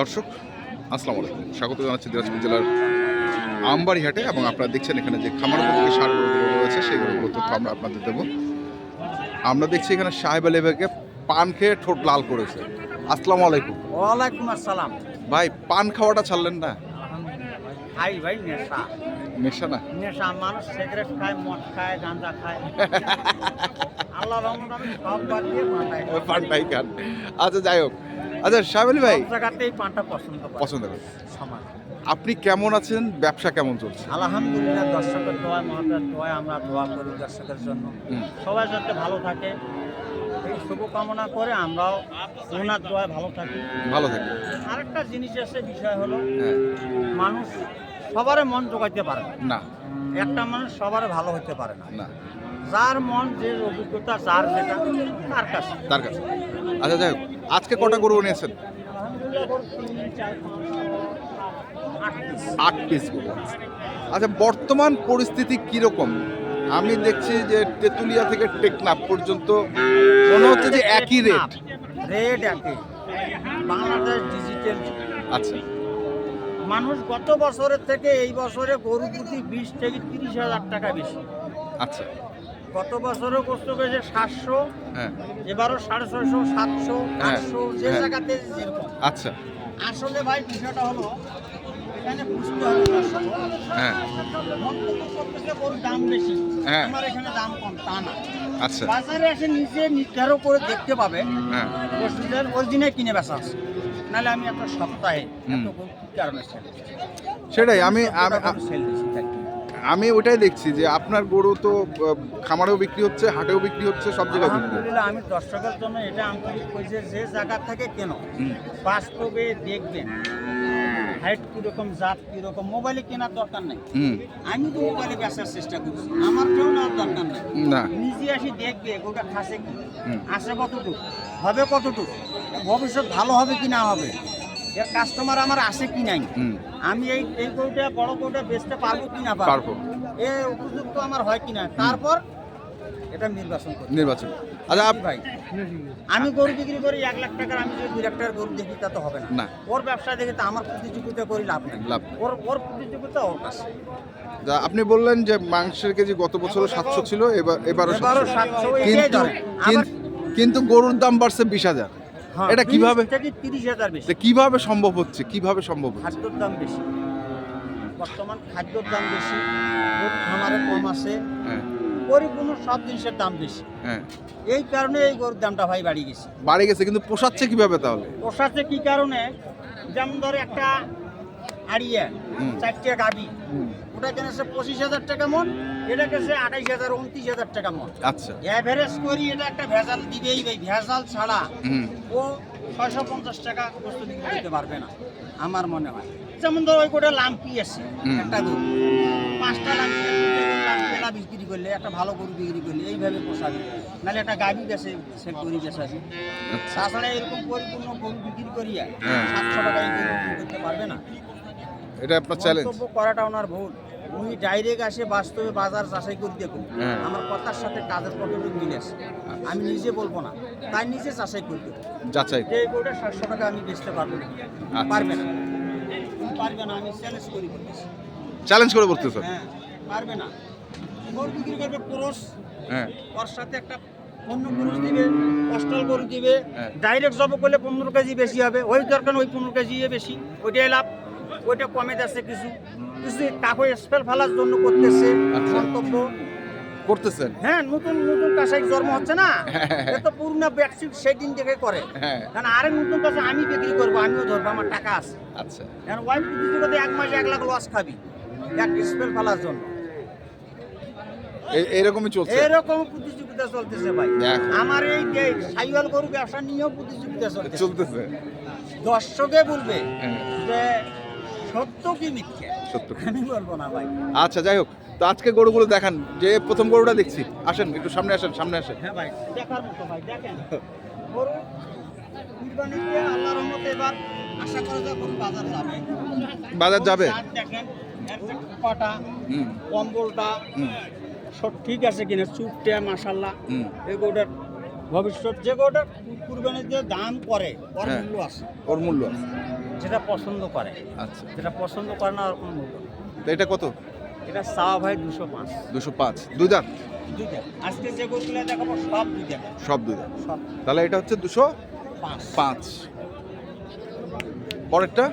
দর্শক আসসালামু আলাইকুম। স্বাগত জানাচ্ছি দিনাজপুর জেলার আমবাড়ি হাটে এবং আপনারা দেখছেন এখানে যে খামার উপযোগী সার গরুগুলো রয়েছে সেগুলোর তথ্য আমরা আপনাদের দেবো। আমরা দেখছি এখানে সাহেব আলী পান খেয়ে ঠোঁট লাল করেছে। আসসালামু আলাইকুম। ওয়ালাইকুম আসসালাম। ভাই পান খাওয়াটা ছাড়লেন না? খাই ভাই নেশা। নেশা না? নেশা মানুষ সিগারেট খায় মদ খায় গাঁজা খায়। আল্লাহ রহমত সব বাদ দিয়ে পান্টাই পানটাই খান। আচ্ছা যাই হোক। আচ্ছা সাহেব ভাই। জায়গাতেই পানটা পছন্দ পছন্দ করেন। আপনি কেমন আছেন? ব্যবসা কেমন চলছে? আলহামদুলিল্লাহ দর্শকের দোয়া মহাতের দোয়া আমরা দোয়া করি দর্শকের জন্য। সবাই যাতে ভালো থাকে এই শুভকামনা করে আমরাও ওনার দোয়ায় ভালো থাকি। ভালো থাকেন আরেকটা জিনিস আছে বিষয় হলো হ্যাঁ। মানুষ সবারই মন জোগাইতে পারে না। একটা মানুষ সবার ভালো হতে পারে না। যার মন যে অভিজ্ঞতা যার যেটা তার কাছে। তার কাছে। আচ্ছা যাই হোক আজকে কটা গরু নিয়েছেন আট পিস গরু আচ্ছা বর্তমান পরিস্থিতি কীরকম? আমি দেখছি যে তেঁতুলিয়া থেকে টেকনাফ পর্যন্ত মনে হচ্ছে যে একই রেট রেট একই। বাংলাদেশ ডিজিটাল আচ্ছা। মানুষ গত বছরের থেকে এই বছরে গরু প্রতি বিশ থেকে তিরিশ হাজার টাকা বেশি। আচ্ছা। গত বছরও কষ্ট পেয়েছে সাতশো হ্যাঁ। এবারও সাড়ে ছয়শো সাতশো হ্যাঁ, আটশো যে হ্যাঁ। জায়গাতে যেরকম। আচ্ছা। আসলে ভাই বিষয়টা হলো এখানে বুঝতে হবে হ্যাঁ। দাম বেশি। আমার এখানে দাম কম তা না। আচ্ছা। বাজারে এসে নিজে নির্ধারণ করে দেখতে পাবে হ্যাঁ। অরিজিনাল কিনে বেচা আছে। নাহলে আমি একটা সপ্তাহে। এত কারণে সেটাই আমি আমি- ওটাই দেখছি যে আপনার গরু তো খামারেও বিক্রি হচ্ছে হাটেও বিক্রি হচ্ছে সব জায়গায় বিক্রি আমি দর্শকের জন্য এটা আন্তরিক কইছে যে জায়গা থেকে কেন? বাস্তবে দেখবেন হাইট কীরকম জাত কীরকম মোবাইলে কেনার দরকার নেই। আমি তো মোবাইলে বেচার চেষ্টা করছি আমার কেউ নেওয়ার দরকার নেই। নিজে আসি দেখবে গোটা খাসে কি? আসে কতটুকু? হবে কতটুকু? ভবিষ্যৎ ভালো হবে কি না হবে? কাস্টমার আমার আসে কি নাই? আমি এই এই গরুটা বড় গরুটা বেচতে পারব কি না পারব? এ উপযুক্ত আমার হয় কি না? তারপর এটা নির্বাচন করি নির্বাচন। আচ্ছা ভাই। আমি গরু বিক্রি করি এক লাখ টাকার আমি যদি দুই লাখ টাকার গরু দেখি তা তো হবে না। না। ওর ব্যবসা দেখে তো আমার প্রতিযোগিতা করি লাভ নেই। লাভ ওর ওর প্রতিযোগিতা ওর কাছে। যা আপনি বললেন যে মাংসের কেজি গত বছর সাতশো ছিল এবার এবারও এবারও 700 সাতশো। কিন্তু কিন্তু গরুর দাম বাড়ছে বিশ হাজার। এটা 30 কীভাবে? থেকে তিরিশ হাজার বেশি। এটা কীভাবে সম্ভব হচ্ছে? কীভাবে সম্ভব খাদ্যর দাম বেশি। বর্তমান খাদ্যর দাম বেশি খামারে কম আছে। হ্যাঁ। পরিপূর্ণ সব জিনিসের দাম বেশি। হ্যাঁ। এই কারণে এই গরুর দামটা ভাই বাড়ি গেছে। বাড়ে গেছে কিন্তু পোষাচ্ছে কীভাবে তাহলে? পোষাচ্ছে কি কারণে? যেমন ধরে একটা আড়িয়া। চারটে গাবি। ওটা কিনেছে পঁচিশ হাজার টাকা মন এটা কিনেছে আঠাইশ হাজার উনত্রিশ হাজার টাকা মন। আচ্ছা। অ্যাভারেজ করি এটা একটা ভেজাল দিবেই ভাই ভেজাল ছাড়া ও ছয়শো পঞ্চাশ টাকা বস্তু বিক্রি করতে পারবে না আমার মনে হয়। যেমন ধর ওই কোটা লাম্পি আছে একটা গরু পাঁচটা লাম্পি লাম্পিলা বিক্রি করলে একটা ভালো গরু বিক্রি করলে এইভাবে পোষাবে। নাহলে একটা গাবি বেছে সেল করি বেছে আছে আচ্ছা। তাছাড়া এরকম পরিপূর্ণ গরু বিক্রি করিয়া হ্যাঁ। সাতশো টাকায় গরু বিক্রি করতে পারবে না। এটা আপনার চ্যালেঞ্জ করাটা ওনার ভুল। উনি ডাইরেক্ট আসে বাস্তবে বাজার যাচাই করে দেখুন। হ্যাঁ। আমার কথার সাথে কাজের কতটুকু মিল আছে? আমি নিজে বলব না। তাই নিজে যাচাই করে দেখুন। যাচাই এই গরুটা সাতশো টাকা আমি বেচতে পারব না। আচ্ছা। পারবে না। পারবে না আমি চ্যালেঞ্জ করি চ্যালেঞ্জ করে বলতেছেন? হ্যাঁ পারবে না। গরু বিক্রি করবে পুরুষ হ্যাঁ। ওর সাথে একটা অন্য ক্রোশ দিবে কস্টাল গরু দিবে। হ্যাঁ। ডাইরেক্ট জব করলে পনেরো কেজি বেশি হবে। ওই দরকার ওই পনেরো কেজি বেশি। ওইটাই লাভ। ওইটা কমে যাচ্ছে কিছু। কিছু স্পেল ফেলার জন্য করতেছে আচ্ছা। মন্তব্য। করতেছেন? হ্যাঁ নতুন নতুন জন্ম হচ্ছে না? হ্যাঁ। এ তো পুরনো ব্যক্তি সেই দিন থেকে করে। হ্যাঁ। কারণ আরেক নতুন কাছে আমি বিক্রি করব আমিও ধরবো আমার টাকা আছে। আচ্ছা। কারণ ওয়াইফ এক মাসে এক লাখ লস খাবি। এক স্পেল ফেলার জন্য। এইরকমই চলছে? এরকম প্রতিযোগিতা চলতেছে ভাই। আমার এই যে সাইওয়াল গরু ব্যবসা নিয়েও প্রতিযোগিতা চলতেছে। চলতেছে। দর্শকে বলবে। হ্যাঁ। সত্য কি মিথ্যে সত্য আমি বলব না ভাই। আচ্ছা যাই হোক তো আজকে গরুগুলো দেখান। যে প্রথম গরুটা দেখছি। আসেন একটু সামনে আসেন সামনে আসেন। হ্যাঁ ভাই দেখার মতো ভাই দেখেন। গরু কুরবানিতে আল্লাহর রহমতে এবার আশা করা যায় বাজার যাবে। বাজার যাবে? দেখেন কটা কম্বলটা সব ঠিক আছে কিনা চুপটা মাসাল্লাহ এই গরুটার ভবিষ্যৎ যে গরুটার কুরবানির যে দাম করে ওর হ্যাঁ। মূল্য আছে। ওর মূল্য আছে। যেটা পছন্দ করে। আচ্ছা। যেটা পছন্দ করে না ওর কোনো মূল্য তো এটা কত? এটা চাওয়া ভাই দুশো পাঁচ। দুশো পাঁচ। দুই দাঁত? দুইটা আজকে যে গরুগুলো দেখাবো সব দুইটা সব দুই দাঁত। তাহলে এটা হচ্ছে দুশো পাঁচ। পরেরটা?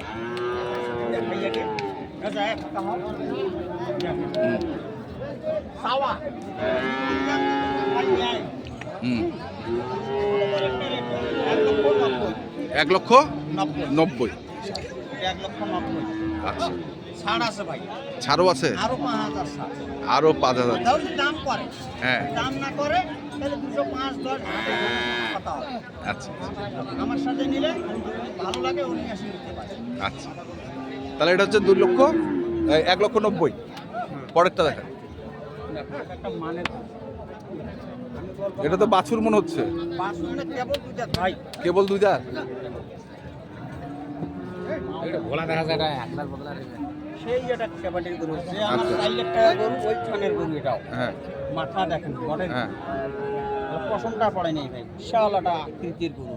এক লক্ষ নব্বই। এক লক্ষ নব্বই আচ্ছা। ছাড় আছে ভাই। ছাড়ও আছে? আরও পাঁচ হাজার ছাড়। আরও পাঁচ হাজার। দাম করে। হ্যাঁ। দাম না করে তাহলে দুশো পাঁচ দশ আচ্ছা। আমার সাথে নিলে ভালো লাগে উনি এসে নিতে পারে। আচ্ছা। তাহলে এটা হচ্ছে দুই লক্ষ এক লক্ষ নব্বই। পরেরটা দেখা মানে এটা তো বাছুর মনে হচ্ছে। কেবল দুইটা ভাই। কেবল দুই দাঁত ভোলা দেখা যায় এটা এক সেই এটা সেবাটির গরু যে আমার আচ্ছা। চার লাখ টাকা গরু ওই ছনের গরু এটাও। হ্যাঁ। মাথা দেখেন হ্যাঁ। পশমটা পড়ে নেই ভাই। বিশাল একটা আকৃতির গরু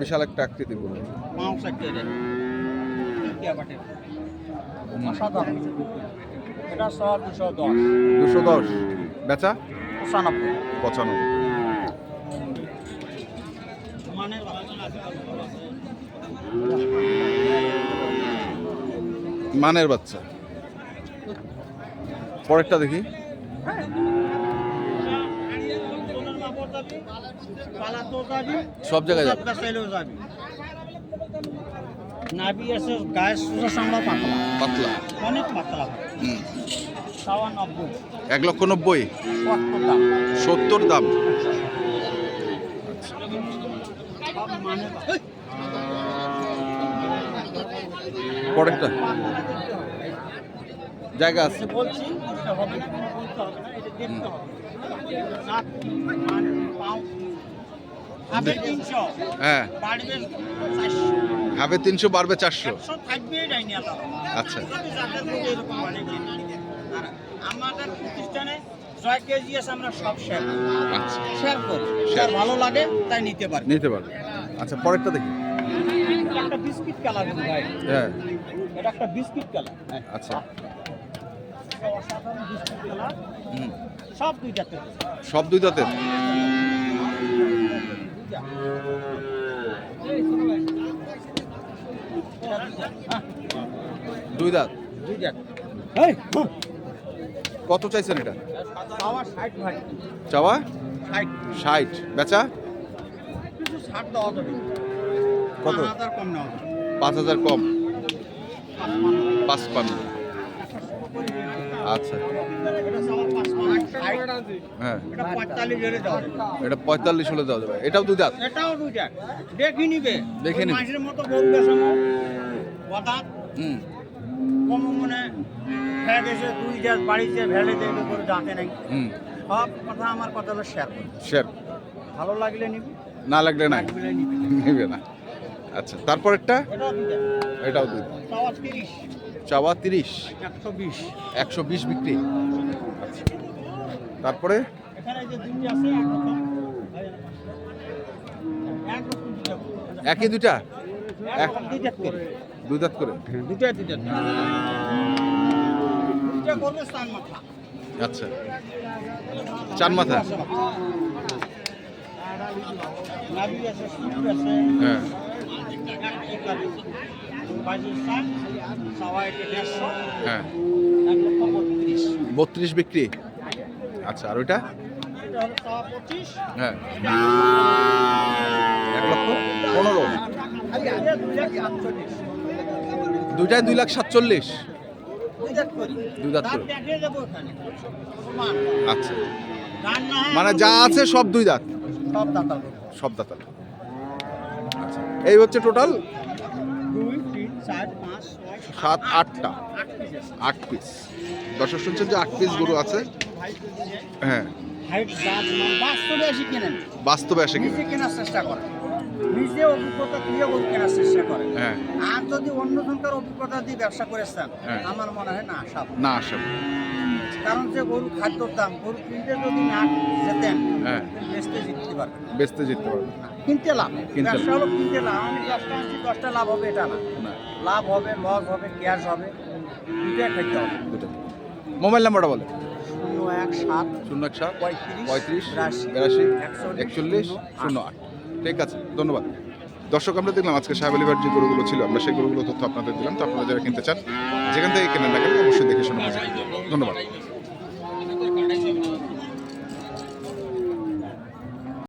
বিশাল একটা আকৃতি বলুন মাংস কেটে কেবাটির অসাধারণ। এটা সব দুশো দশ। দুশো দশ। বেচা? পঁচানব্বই। পঁচানব্বই মানে মানের বাচ্চা। পরেরটা দেখি। সব জায়গায় যাবে। যাবে আছে গায়ের সামলা পাতলা। পাতলা। অনেক পাতলা। হুম। এক লক্ষ নব্বই। সত্তর দাম সব মানে পরেরটা জায়গা আছে যে বলছি এটা হবে না, বলতে হবে না এটা দেখতে হবে নাক, মানে, পাও। জায়গা আছে। হ্যাঁ তিনশো বাড়বে চারশো আচ্ছা। আমাদের প্রতিষ্ঠানে ছয় কেজি আছে আমরা সব শেয়ার শেয়ার করি। শেয়ার ভালো লাগে তাই নিতে পারবে। নিতে পারবে। আচ্ছা পরেরটা দেখি। একটা বিস্কিট কালার ভাই। হ্যাঁ। এটা একটা বিস্কিট কালার। আচ্ছা। অসাধারণ বিস্কিট কালার। সব সব দুই দাঁতের দুই দাঁত দুইটা কত চাইছেন এটা? চাওয়া? ষাট। ষাট। বেচা? কিছু ষাট দেওয়া যাবে। কত? পাঁচ হাজার কম নেওয়া যাবে। পাঁচ হাজার কম? পাঁচ পান্ন। পাঁচ পান্ন আচ্ছা হ্যাঁ এটা পঁয়তাল্লিশ হলে দেওয়া যাবে। এটাও দুই দাঁত এটাও দুইটা দেখি নিবে। দেখে নিবে। মাসের মতো কথা হুম। কম মনে গেছে দুই জাত বাড়িতে ভেড়ে দেবে করে দাঁতে নাই। হুম। সব কথা আমার কথা হলো শেয়ার করি। শেয়ার ভালো লাগলে নিবি। না লাগলে না নিবে না। আচ্ছা তারপরেরটা? এটাও দুই চাওয়া তিরিশ। একশো বিশ। বিক্রি। আচ্ছা। তারপরে? একই দুটা দুই দাঁত করে। আচ্ছা। চার মাথা? হ্যাঁ। হ্যাঁ। বত্রিশ। বিক্রি? আচ্ছা আর ওইটা? হ্যাঁ। এক লক্ষ পনেরো। দুইটায় দুই লাখ সাতচল্লিশ। দুই দাঁত করে। আচ্ছা। মানে যা আছে সব দুই দাঁত? সব দাঁতাল সব দাঁতাল এই হচ্ছে টোটাল চার পাঁচ সাত আটটা। আট পিস আট পিস দর্শক শুনছেন যে আট পিস গরু আছে? হ্যাঁ। জাত বাস্তবে এসে কিনেন বাস্তবে আসে কিনা কেনার চেষ্টা করে। নিজে অভিজ্ঞতা দিয়ে গরু কেনার চেষ্টা করে। হ্যাঁ। আর যদি অন্য জনকার অভিজ্ঞতা দিয়ে ব্যবসা করেছেন হ্যাঁ। আমার মনে হয় না সব না আসে কারণ যে গরু খাদ্যর দাম গরু কিনতে যদি না যেতেন হ্যাঁ। বেচতে জিততে পারবেন বেচতে জিততে পারবে না। কিনতে লাভ। ব্যবসা হলো কিনতে লাভ। আমি দশটা আনছি দশটা লাভ হবে এটা না। লাভ হবে লস হবে ক্যাশ হবে দুটাই খাইতে হবে। দুটো মোবাইল নাম্বারটা বলে শূন্য এক সাত শূন্য এক সাত পঁয়ত্রিশ পঁয়ত্রিশ বিরাশি বিরাশি একচল্লিশ শূন্য আট। ঠিক আছে, ধন্যবাদ। দর্শক, আমরা দেখলাম আজকে সাহেবলিবার যে গরুগুলো ছিল, আমরা সেই গরুগুলো তথ্য আপনাদের দিলাম। তো আপনারা যারা কিনতে চান, যেখান থেকে কেনেন না কেন, অবশ্যই দেখে শোনা ধন্যবাদ।